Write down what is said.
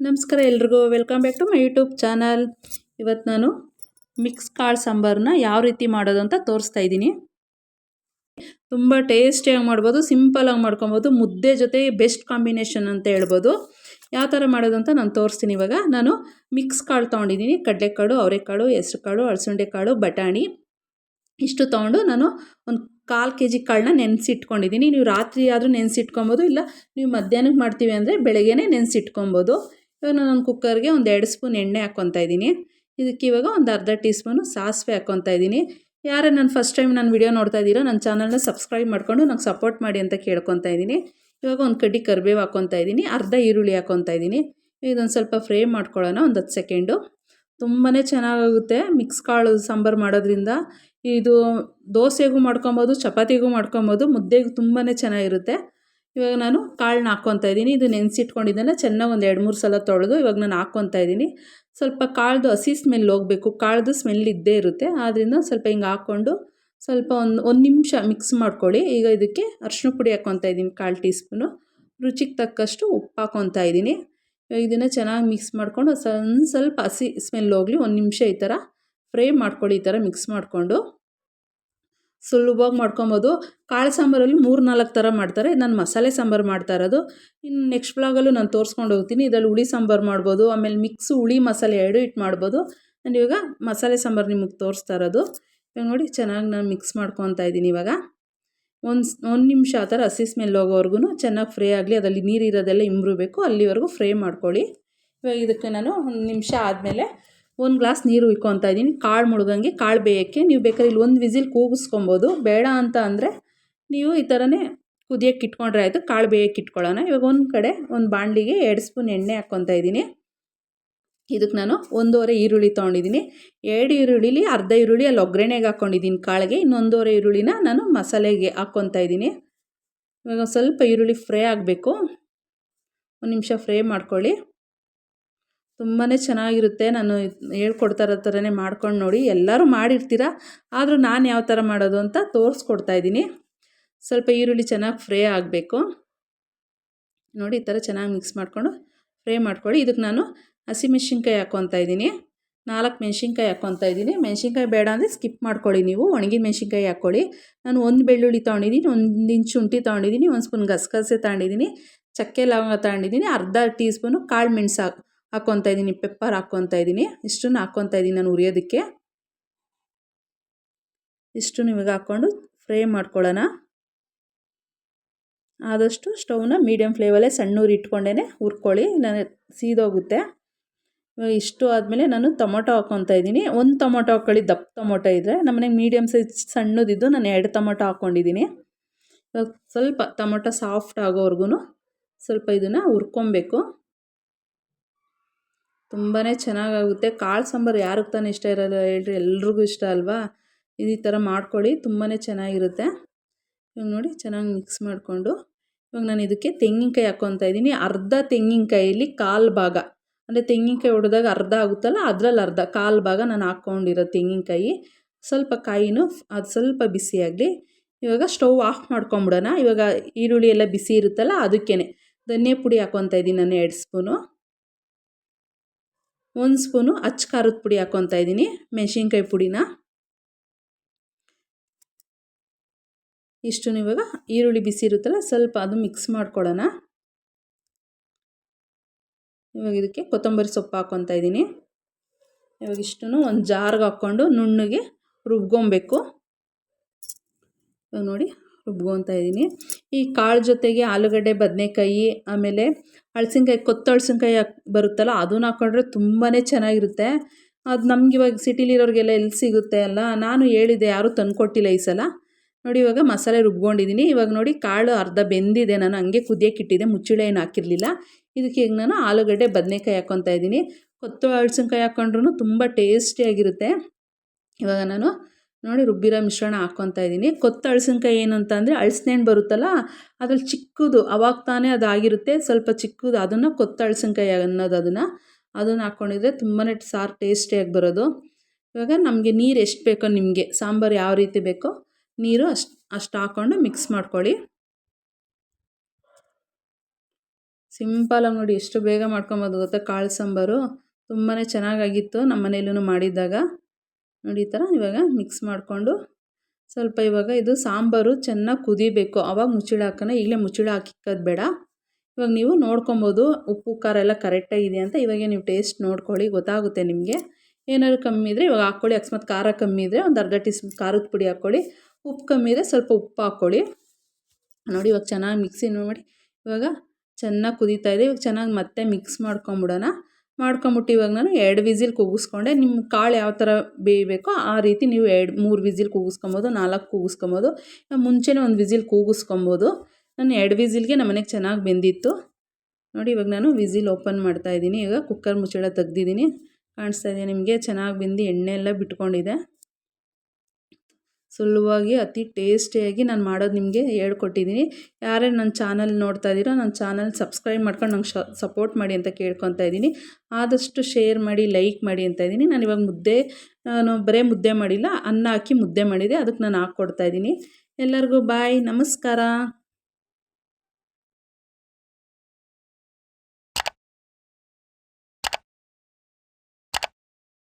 ನಮಸ್ಕಾರ ಎಲ್ರಿಗೂ. Welcome back to my YouTube channel ಇವತ್ತು ನಾನು ಮಿಕ್ಸ್ ಕಾಳು ಸಾಂಬಾರನ್ನ ಯಾವ ರೀತಿ ಮಾಡೋದು ಅಂತ ತೋರಿಸ್ತಾ ಇದ್ದೀನಿ. ತುಂಬ ಟೇಸ್ಟಿಯಾಗಿ ಮಾಡ್ಬೋದು ಸಿಂಪಲಾಗಿ ಮಾಡ್ಕೊಬೋದು, ಮುದ್ದೆ ಜೊತೆ ಬೆಸ್ಟ್ ಕಾಂಬಿನೇಷನ್ ಅಂತ ಹೇಳ್ಬೋದು. ಯಾವ ಥರ ಮಾಡೋದು ಅಂತ ನಾನು ತೋರಿಸ್ತೀನಿ ಇವಾಗ. ನಾನು ಮಿಕ್ಸ್ ಕಾಳು ತೊಗೊಂಡಿದ್ದೀನಿ. ಕಡಲೆಕಾಳು, ಅವರೆಕಾಳು ಹೆಸ್ರು ಕಾಳು ಅಳಸಂಡೆ ಕಾಳು ಬಟಾಣಿ. ಇಷ್ಟು ತೊಗೊಂಡು ನಾನು ಒಂದು ಕಾಲು ಕೆ ಜಿ ಕಾಳನ್ನ ನೆನೆಸಿಟ್ಕೊಂಡಿದ್ದೀನಿ. ನೀವು ರಾತ್ರಿ ಆದರೂ ನೆನೆಸಿಟ್ಕೊಬೋದು, ಇಲ್ಲ ನೀವು ಮಧ್ಯಾಹ್ನಕ್ಕೆ ಮಾಡ್ತೀವಿ ಅಂದರೆ ಬೆಳಗ್ಗೆನೇ ನೆನೆಸಿಟ್ಕೊಬೋದು. ಇವಾಗ ನಾನು ಕುಕ್ಕರ್ಗೆ ಒಂದು ಎರಡು ಸ್ಪೂನ್ ಎಣ್ಣೆ ಹಾಕ್ಕೊತಾ ಇದ್ದೀನಿ. ಇದಕ್ಕೆ ಇವಾಗ ಒಂದು ಅರ್ಧ ಟೀ ಸ್ಪೂನು ಸಾಸಿವೆ ಹಾಕ್ಕೊತಾ ಇದ್ದೀನಿ. ಯಾರೇ ನಾನು ಫಸ್ಟ್ ಟೈಮ್ ನಾನು ವಿಡಿಯೋ ನೋಡ್ತಾ ಇದ್ದೀರೋ, ನನ್ನ ಚಾನಲ್ನ ಸಬ್ಸ್ಕ್ರೈಬ್ ಮಾಡಿಕೊಂಡು ನಂಗೆ ಸಪೋರ್ಟ್ ಮಾಡಿ ಅಂತ ಕೇಳ್ಕೊತಾ ಇದ್ದೀನಿ. ಇವಾಗ ಒಂದು ಕಡ್ಡಿ ಕರಿಬೇವು ಹಾಕ್ಕೊತಾ ಇದ್ದೀನಿ, ಅರ್ಧ ಈರುಳ್ಳಿ ಹಾಕ್ಕೊತಾ ಇದ್ದೀನಿ. ಇದೊಂದು ಸ್ವಲ್ಪ ಫ್ರೈ ಮಾಡ್ಕೊಳ್ಳೋಣ, ಒಂದು ಹತ್ತು ಸೆಕೆಂಡು. ತುಂಬಾ ಚೆನ್ನಾಗಾಗುತ್ತೆ ಮಿಕ್ಸ್ ಕಾಳು, ಸಾಂಬಾರು ಮಾಡೋದ್ರಿಂದ. ಇದು ದೋಸೆಗೂ ಮಾಡ್ಕೊಬೋದು, ಚಪಾತಿಗೂ ಮಾಡ್ಕೊಬೋದು, ಮುದ್ದೆಗೂ ತುಂಬಾ ಚೆನ್ನಾಗಿರುತ್ತೆ. ಇವಾಗ ನಾನು ಕಾಳನ್ನ ಹಾಕ್ಕೊತಾ ಇದ್ದೀನಿ. ಇದು ನೆನೆಸಿಟ್ಕೊಂಡಿದ್ದನ್ನು ಚೆನ್ನಾಗಿ ಒಂದು ಎರಡು ಮೂರು ಸಲ ತೊಳೆದು ಇವಾಗ ನಾನು ಹಾಕ್ಕೊತಾ ಇದ್ದೀನಿ. ಸ್ವಲ್ಪ ಕಾಳ್ದು ಹಸಿ ಸ್ಮೆಲ್ ಹೋಗಬೇಕು. ಕಾಳ್ದು ಸ್ಮೆಲ್ ಇದ್ದೇ ಇರುತ್ತೆ. ಆದ್ದರಿಂದ ಸ್ವಲ್ಪ ಹಿಂಗೆ ಹಾಕ್ಕೊಂಡು ಸ್ವಲ್ಪ ಒಂದು ಒಂದು ನಿಮಿಷ ಮಿಕ್ಸ್ ಮಾಡ್ಕೊಳ್ಳಿ. ಈಗ ಇದಕ್ಕೆ ಅರ್ಶಿನ ಪುಡಿ ಹಾಕ್ಕೊತಾ ಇದ್ದೀನಿ ಕಾಳು ಟೀ ಸ್ಪೂನು ರುಚಿಗೆ ತಕ್ಕಷ್ಟು ಉಪ್ಪು ಹಾಕ್ಕೊತಾ ಇದ್ದೀನಿ. ಇದನ್ನು ಚೆನ್ನಾಗಿ ಮಿಕ್ಸ್ ಮಾಡ್ಕೊಂಡು ಒಂದು ಸ್ವಲ್ಪ ಹಸಿ ಸ್ಮೆಲ್ ಹೋಗಲಿ, ಒಂದು ನಿಮಿಷ ಈ ಥರ ಫ್ರೈ ಮಾಡ್ಕೊಳ್ಳಿ ಈ ಥರ ಮಿಕ್ಸ್ ಮಾಡಿಕೊಂಡು ಸುಲಭವಾಗಿ ಮಾಡ್ಕೊಬೋದು. ಕಾಳು ಸಾಂಬಾರಲ್ಲಿ ಮೂರು ನಾಲ್ಕು ಥರ ಮಾಡ್ತಾರೆ. ನಾನು ಮಸಾಲೆ ಸಾಂಬಾರು ಮಾಡ್ತಾ ಇರೋದು. ಇನ್ನು ನೆಕ್ಸ್ಟ್ ಬ್ಲಾಗಲ್ಲೂ ನಾನು ತೋರಿಸ್ಕೊಂಡು ಹೋಗ್ತೀನಿ. ಇದರಲ್ಲಿ ಹುಳಿ ಸಾಂಬಾರು ಮಾಡ್ಬೋದು, ಆಮೇಲೆ ಮಿಕ್ಸು ಹುಳಿ ಮಸಾಲೆ ಎರಡು ಇಟ್ಟು ಮಾಡ್ಬೋದು. ನಾನು ಇವಾಗ ಮಸಾಲೆ ಸಾಂಬಾರು ನಿಮಗೆ ತೋರಿಸ್ತಾ ಇರೋದು. ಇವಾಗ ನೋಡಿ ಚೆನ್ನಾಗಿ ನಾನು ಮಿಕ್ಸ್ ಮಾಡ್ಕೊತಾ ಇದ್ದೀನಿ ಇವಾಗ. ಒಂದು ಒಂದು ನಿಮಿಷ ಆ ಥರ ಹಸಿ ಸ್ಮೆಲ್ ಹೋಗೋವರೆಗೂ ಚೆನ್ನಾಗಿ ಫ್ರೈ ಆಗಲಿ, ಅದರಲ್ಲಿ ನೀರು ಇರೋದೆಲ್ಲ ಇಂಬ್ರಬೇಕು ಅಲ್ಲಿವರೆಗೂ ಫ್ರೈ ಮಾಡ್ಕೊಳ್ಳಿ. ಇವಾಗ ಇದಕ್ಕೆ ನಾನು ಒಂದು ನಿಮಿಷ ಆದಮೇಲೆ ಒಂದು ಗ್ಲಾಸ್ ನೀರು ಇಕ್ಕೊತಾ ಇದ್ದೀನಿ. ಕಾಳು ಮುಳುಗಂಗೆ ಕಾಳು ಬೇಯೋಕ್ಕೆ. ನೀವು ಬೇಕಾದ್ರೆ ಇಲ್ಲಿ ಒಂದು ವಿಸಿಲ್ ಕೂಗಿಸ್ಕೊಬೋದು. ಬೇಡ ಅಂತ ಅಂದರೆ ನೀವು ಈ ಥರನೇ ಕುದಿಯೋಕ್ಕೆ ಇಟ್ಕೊಂಡ್ರೆ ಆಯಿತು, ಕಾಳು ಬೇಯಕ್ಕೆ ಇಟ್ಕೊಳ್ಳೋಣ. ಇವಾಗ ಒಂದು ಕಡೆ ಒಂದು ಬಾಣಲಿಗೆ ಎರಡು ಸ್ಪೂನ್ ಎಣ್ಣೆ ಹಾಕ್ಕೊತಾ ಇದ್ದೀನಿ. ಇದಕ್ಕೆ ನಾನು ಒಂದೂವರೆ ಈರುಳ್ಳಿ ತೊಗೊಂಡಿದ್ದೀನಿ. ಎರಡು ಈರುಳ್ಳಿಲಿ ಅರ್ಧ ಈರುಳ್ಳಿ ಅಲ್ಲಿ ಒಗ್ಗರಣೆಗೆ ಹಾಕ್ಕೊಂಡಿದ್ದೀನಿ ಕಾಳಿಗೆ. ಇನ್ನೊಂದೂವರೆ ಈರುಳ್ಳಿನ ನಾನು ಮಸಾಲೆಗೆ ಹಾಕ್ಕೊತಾ ಇದ್ದೀನಿ. ಇವಾಗ ಸ್ವಲ್ಪ ಈರುಳ್ಳಿ ಫ್ರೈ ಆಗಬೇಕು. ಒಂದು ನಿಮಿಷ ಫ್ರೈ ಮಾಡ್ಕೊಳ್ಳಿ. ತುಂಬಾ ಚೆನ್ನಾಗಿರುತ್ತೆ. ನಾನು ಹೇಳ್ಕೊಡ್ತಾ ಇರೋ ಥರನೇ ಮಾಡ್ಕೊಂಡು ನೋಡಿ. ಎಲ್ಲರೂ ಮಾಡಿರ್ತೀರ? ಆದರೂ ನಾನು ಯಾವ ಥರ ಮಾಡೋದು ಅಂತ ತೋರಿಸ್ಕೊಡ್ತಾ ಇದ್ದೀನಿ. ಸ್ವಲ್ಪ ಈರುಳ್ಳಿ ಚೆನ್ನಾಗಿ ಫ್ರೈ ಆಗಬೇಕು. ನೋಡಿ ಈ ಥರ ಚೆನ್ನಾಗಿ ಮಿಕ್ಸ್ ಮಾಡಿಕೊಂಡು ಫ್ರೈ ಮಾಡ್ಕೊಳ್ಳಿ. ಇದಕ್ಕೆ ನಾನು ಹಸಿಮೆಣ್ಸಿನ್ಕಾಯಿ ಹಾಕ್ಕೊತಾ ಇದ್ದೀನಿ. ನಾಲ್ಕು ಮೆಣ್ಸಿನ್ಕಾಯಿ ಹಾಕ್ಕೊತಾ ಇದ್ದೀನಿ. ಮೆಣ್ಸಿನ್ಕಾಯಿ ಬೇಡ ಅಂದರೆ ಸ್ಕಿಪ್ ಮಾಡ್ಕೊಳ್ಳಿ ನೀವು. ಒಣಗಿದ ಮೆಣ್ಸಿನ್ಕಾಯಿ ಹಾಕ್ಕೊಳ್ಳಿ ನಾನು ಒಂದು ಬೆಳ್ಳುಳ್ಳಿ ತೊಗೊಂಡಿದ್ದೀನಿ, ಒಂದು ಇಂಚು ಶುಂಠಿ ತೊಗೊಂಡಿದ್ದೀನಿ, ಒಂದು ಸ್ಪೂನ್ ಗಸಗಸೆ ತಗೊಂಡಿದ್ದೀನಿ, ಚಕ್ಕೆ ಲವಂಗ ತಗೊಂಡಿದ್ದೀನಿ, ಅರ್ಧ ಟೀ ಸ್ಪೂನು ಕಾಳು ಮೆಣಸು ಹಾಕ್ಕೊತಾ ಇದ್ದೀನಿ ಪೆಪ್ಪರ್ ಹಾಕ್ಕೊತಾ ಇದ್ದೀನಿ. ಇಷ್ಟನ್ನು ಹಾಕ್ಕೊತಾ ಇದ್ದೀನಿ ನಾನು ಉರಿಯೋದಕ್ಕೆ ಇಷ್ಟು ನಿಮಗೆ ಹಾಕ್ಕೊಂಡು ಫ್ರೈ ಮಾಡ್ಕೊಳ್ಳೋಣ. ಆದಷ್ಟು ಸ್ಟವ್ನ ಮೀಡಿಯಮ್ ಫ್ಲೇವಲ್ಲೇ ಸಣ್ಣ ಇಟ್ಕೊಂಡೇ ಹುರ್ಕೊಳ್ಳಿ ನಾನು ಸೀದೋಗುತ್ತೆ. ಇಷ್ಟು ಆದಮೇಲೆ ನಾನು ಟೊಮೊಟೊ ಹಾಕ್ಕೊತಾ ಇದ್ದೀನಿ. ಒಂದು ಟೊಮೊಟೊ ಹಾಕೊಳ್ಳಿ, ದಪ್ಪ ಟೊಮೊಟೊ ಇದ್ದರೆ ನಮ್ಮನೆಗೆ ಮೀಡಿಯಮ್ ಸೈಜ್ ಸಣ್ಣದಿದ್ದು ನಾನು ಎರಡು ಟೊಮೊಟೊ ಹಾಕ್ಕೊಂಡಿದ್ದೀನಿ ಸ್ವಲ್ಪ ಟೊಮೊಟೊ ಸಾಫ್ಟ್ ಆಗೋವರೆಗೂ ಸ್ವಲ್ಪ ಇದನ್ನು ಹುರ್ಕೊಬೇಕು. ತುಂಬಾ ಚೆನ್ನಾಗಾಗುತ್ತೆ. ಕಾಳು ಸಾಂಬಾರು ಯಾರಿಗೆ ತಾನೇ ಇಷ್ಟ ಇರೋಲ್ಲ ಹೇಳ್ರಿ, ಎಲ್ರಿಗೂ ಇಷ್ಟ ಅಲ್ವಾ? ಈ ಥರ ಮಾಡ್ಕೊಳ್ಳಿ ತುಂಬಾ ಚೆನ್ನಾಗಿರುತ್ತೆ. ಇವಾಗ ನೋಡಿ, ಚೆನ್ನಾಗಿ ಮಿಕ್ಸ್ ಮಾಡಿಕೊಂಡು. ಇವಾಗ ನಾನು ಇದಕ್ಕೆ ತೆಂಗಿನಕಾಯಿ ಹಾಕ್ಕೊತಾ ಇದ್ದೀನಿ. ಅರ್ಧ ತೆಂಗಿನಕಾಯಲ್ಲಿ ಕಾಲು ಭಾಗ. ಅಂದರೆ ತೆಂಗಿನಕಾಯಿ ಹೊಡೆದಾಗ ಅರ್ಧ ಆಗುತ್ತಲ್ಲ, ಅದರಲ್ಲಿ ಅರ್ಧ, ಕಾಲು ಭಾಗ ನಾನು ಹಾಕ್ಕೊಂಡಿರೋ ತೆಂಗಿನಕಾಯಿ. ಸ್ವಲ್ಪ ಕಾಯಿನೂ ಅದು ಸ್ವಲ್ಪ ಬಿಸಿಯಾಗಲಿ ಇವಾಗ ಸ್ಟವ್ ಆಫ್ ಮಾಡ್ಕೊಂಬಿಡೋಣ. ಇವಾಗ ಈರುಳ್ಳಿ ಎಲ್ಲ ಬಿಸಿ ಇರುತ್ತಲ್ಲ ಅದಕ್ಕೇ ಧನಿಯಾ ಪುಡಿ ಹಾಕ್ಕೊತಾ ಇದ್ದೀನಿ ನಾನು ಎರಡು ಸ್ಪೂನು. ಒಂದು ಸ್ಪೂನು ಅಚ್ಚ ಖಾರದ ಪುಡಿ ಹಾಕ್ಕೊತಾ ಇದ್ದೀನಿ, ಮೆಣಸಿನ್ಕಾಯಿ ಪುಡಿನ. ಇಷ್ಟು ಇವಾಗ ಈರುಳ್ಳಿ ಬಿಸಿ ಇರುತ್ತಲ್ಲ, ಸ್ವಲ್ಪ ಅದು ಮಿಕ್ಸ್ ಮಾಡ್ಕೊಳ್ಳೋಣ. ಇವಾಗ ಇದಕ್ಕೆ ಕೊತ್ತಂಬರಿ ಸೊಪ್ಪು ಹಾಕ್ಕೊತಾ ಇದ್ದೀನಿ. ಇವಾಗ ಇಷ್ಟನ್ನು ಒಂದು ಜಾರ್ಗೆ ಹಾಕ್ಕೊಂಡು ನುಣ್ಣಗೆ ರುಬ್ಕೊಬೇಕು. ನೋಡಿ ರುಬ್ಕೊತಾ ಇದ್ದೀನಿ. ಈ ಕಾಳು ಜೊತೆಗೆ ಆಲೂಗಡ್ಡೆ, ಬದನೆಕಾಯಿ, ಆಮೇಲೆ ಹಳಸಿನ್ಕಾಯಿ ಕೊತ್ತು ಹಳ್ಸಿನ್ಕಾಯಿ ಬರುತ್ತಲ್ಲ ಅದನ್ನ ಹಾಕ್ಕೊಂಡ್ರೆ ತುಂಬಾ ಚೆನ್ನಾಗಿರುತ್ತೆ. ಅದು ನಮ್ಗೆ ಇವಾಗ ಸಿಟಿಲಿರೋರಿಗೆಲ್ಲ ಎಲ್ಲಿ ಸಿಗುತ್ತೆ ಅಲ್ಲ? ನಾನು ಹೇಳಿದೆ ಯಾರೂ ತಂದುಕೊಟ್ಟಿಲ್ಲ ಈ ಸಲ. ನೋಡಿ ಇವಾಗ ಮಸಾಲೆ ರುಬ್ಕೊಂಡಿದ್ದೀನಿ. ಇವಾಗ ನೋಡಿ ಕಾಳು ಅರ್ಧ ಬೆಂದಿದೆ. ನಾನು ಹಂಗೆ ಕುದಿಯೋಕೆ ಇಟ್ಟಿದ್ದೆ. ಮುಚ್ಚಳೆ ಏನು ಹಾಕಿರಲಿಲ್ಲ. ಇದಕ್ಕೆ ಈಗ ನಾನು ಆಲೂಗಡ್ಡೆ, ಬದನೆಕಾಯಿ ಹಾಕ್ಕೊತಾ ಇದ್ದೀನಿ. ಕೊತ್ತು ಹಳಸಿನ್ಕಾಯಿ ಹಾಕ್ಕೊಂಡ್ರೂ ತುಂಬ ಟೇಸ್ಟಿಯಾಗಿರುತ್ತೆ ಇವಾಗ ನಾನು ನೋಡಿ ರುಬ್ಬಿರೋ ಮಿಶ್ರಣ ಹಾಕ್ಕೊತಾ ಇದ್ದೀನಿ. ಕೊತ್ತು ಹಳಸಿನಕಾಯಿ ಏನು ಅಂತ ಅಂದರೆ ಅಳಸ್ನೇಣ್ಣು ಬರುತ್ತಲ್ಲ, ಅದ್ರಲ್ಲಿ ಚಿಕ್ಕದು, ಅವಾಗ ತಾನೇ ಅದಾಗಿರುತ್ತೆ ಸ್ವಲ್ಪ ಚಿಕ್ಕದು, ಅದನ್ನು ಕೊತ್ತು ಹಳಸಿನಕಾಯಿ ಅನ್ನೋದು ಅದನ್ನು. ಅದನ್ನು ಹಾಕ್ಕೊಂಡಿದ್ರೆ ತುಂಬಾ ಸಾರು ಟೇಸ್ಟಿಯಾಗಿ ಬರೋದು. ಇವಾಗ ನಮಗೆ ನೀರು ಎಷ್ಟು ಬೇಕೋ ನಿಮಗೆ. ಸಾಂಬಾರು ಯಾವ ರೀತಿ ಬೇಕೋ ನೀರು ಅಷ್ಟು ಅಷ್ಟು ಹಾಕ್ಕೊಂಡು ಮಿಕ್ಸ್ ಮಾಡ್ಕೊಳ್ಳಿ. ಸಿಂಪಲಾಗಿ ನೋಡಿ ಎಷ್ಟು ಬೇಗ ಮಾಡ್ಕೊಬೋದು ಗೊತ್ತಾ ಕಾಳು ಸಾಂಬಾರು. ತುಂಬಾ ಚೆನ್ನಾಗಾಗಿತ್ತು ನಮ್ಮ ಮನೇಲೂ ಮಾಡಿದ್ದಾಗ. ನೋಡಿ ಈ ಥರ ಇವಾಗ ಮಿಕ್ಸ್ ಮಾಡಿಕೊಂಡು ಸ್ವಲ್ಪ ಇವಾಗ ಇದು ಸಾಂಬಾರು ಚೆನ್ನಾಗಿ ಕುದಿಬೇಕು. ಆವಾಗ ಮುಚ್ಚಿಳ ಹಾಕೋಣ ಈಗಲೇ ಮುಚ್ಚಿಳ ಹಾಕಿಕ್ಕೋದು ಬೇಡ. ಇವಾಗ ನೀವು ನೋಡ್ಕೊಬೋದು ಉಪ್ಪು, ಖಾರ ಎಲ್ಲ ಕರೆಕ್ಟಾಗಿದೆ ಅಂತ ಇವಾಗ ನೀವು ಟೇಸ್ಟ್ ನೋಡ್ಕೊಳ್ಳಿ, ಗೊತ್ತಾಗುತ್ತೆ ನಿಮಗೆ. ಏನಾದ್ರು ಕಮ್ಮಿ ಇದ್ದರೆ ಇವಾಗ ಹಾಕ್ಕೊಳ್ಳಿ, ಅಕಸ್ಮಾತ್ ಖಾರ ಕಮ್ಮಿ ಇದ್ದರೆ ಒಂದು ಅರ್ಧ ಟೀ ಸ್ಪೂನ್ ಖಾರದ ಪುಡಿ ಹಾಕ್ಕೊಳ್ಳಿ. ಉಪ್ಪು ಕಮ್ಮಿ ಇದೆ ಸ್ವಲ್ಪ ಉಪ್ಪು ಹಾಕ್ಕೊಳ್ಳಿ. ನೋಡಿ, ಇವಾಗ ಚೆನ್ನಾಗಿ ಮಿಕ್ಸಿ ಮಾಡಿ. ಇವಾಗ ಚೆನ್ನಾಗಿ ಕುದೀತಾ ಇದೆ. ಇವಾಗ ಚೆನ್ನಾಗಿ ಮತ್ತೆ ಮಿಕ್ಸ್ ಮಾಡ್ಕೊಂಬಿಡೋಣ. ಮಾಡ್ಕೊಂಬಿಟ್ಟು ಇವಾಗ ನಾನು ಎರಡು ವಿಸಿಲ್ ಕೂಗಿಸ್ಕೊಂಡೆ ನಿಮ್ಮ ಕಾಳು ಯಾವ ಥರ ಬೇಯಬೇಕೋ ಆ ರೀತಿ ನೀವು ಎರಡು, ಮೂರು ವಿಸಿಲ್ ಕೂಗಿಸ್ಕೊಬೋದು ನಾಲ್ಕು ಕೂಗಿಸ್ಕೊಬೋದು ಮುಂಚೆನೇ ಒಂದು ವಿಸಿಲ್ ಕೂಗಿಸ್ಕೊಬೋದು ನಾನು ಎರಡು ವಿಸಿಲ್ಗೆ ನಮ್ಮ ಮನೆಗೆ ಚೆನ್ನಾಗಿ ಬೆಂದಿತ್ತು. ನೋಡಿ, ಇವಾಗ ನಾನು ವಿಸಿಲ್ ಓಪನ್ ಮಾಡ್ತಾ ಇದ್ದೀನಿ. ಈಗ ಕುಕ್ಕರ್ ಮುಚ್ಚಳ ತೆಗ್ದಿದ್ದೀನಿ. ಕಾಣಿಸ್ತಾ ಇದೆ ನಿಮಗೆ? ಚೆನ್ನಾಗಿ ಬೆಂದು ಎಣ್ಣೆ ಎಲ್ಲ ಬಿಟ್ಕೊಂಡಿದೆ. ಸುಲಭವಾಗಿ, ಅತಿ ಟೇಸ್ಟಿಯಾಗಿ ನಾನು ಮಾಡೋದು ನಿಮಗೆ ಹೇಳ್ಕೊಟ್ಟಿದ್ದೀನಿ ಯಾರೇ ನನ್ನ ಚಾನಲ್ ನೋಡ್ತಾ ಇದ್ದೀರೋ ನನ್ನ ಚಾನಲ್ ಸಬ್ಸ್ಕ್ರೈಬ್ ಮಾಡ್ಕೊಂಡು ನಂಗೆ ಸಪೋರ್ಟ್ ಮಾಡಿ ಅಂತ ಕೇಳ್ಕೊತಾ ಇದ್ದೀನಿ. ಆದಷ್ಟು ಶೇರ್ ಮಾಡಿ, ಲೈಕ್ ಮಾಡಿ ಅಂತ ಇದ್ದೀನಿ. ನಾನು ಇವಾಗ ಮುದ್ದೆ, ನಾನು ಬರೇ ಮುದ್ದೆ ಮಾಡಿಲ್ಲ, ಅನ್ನ ಹಾಕಿ ಮುದ್ದೆ ಮಾಡಿದೆ. ಅದಕ್ಕೆ ನಾನು ಹಾಕ್ಕೊಡ್ತಾ ಇದ್ದೀನಿ. ಎಲ್ಲರಿಗೂ ಬಾಯ್, ನಮಸ್ಕಾರ.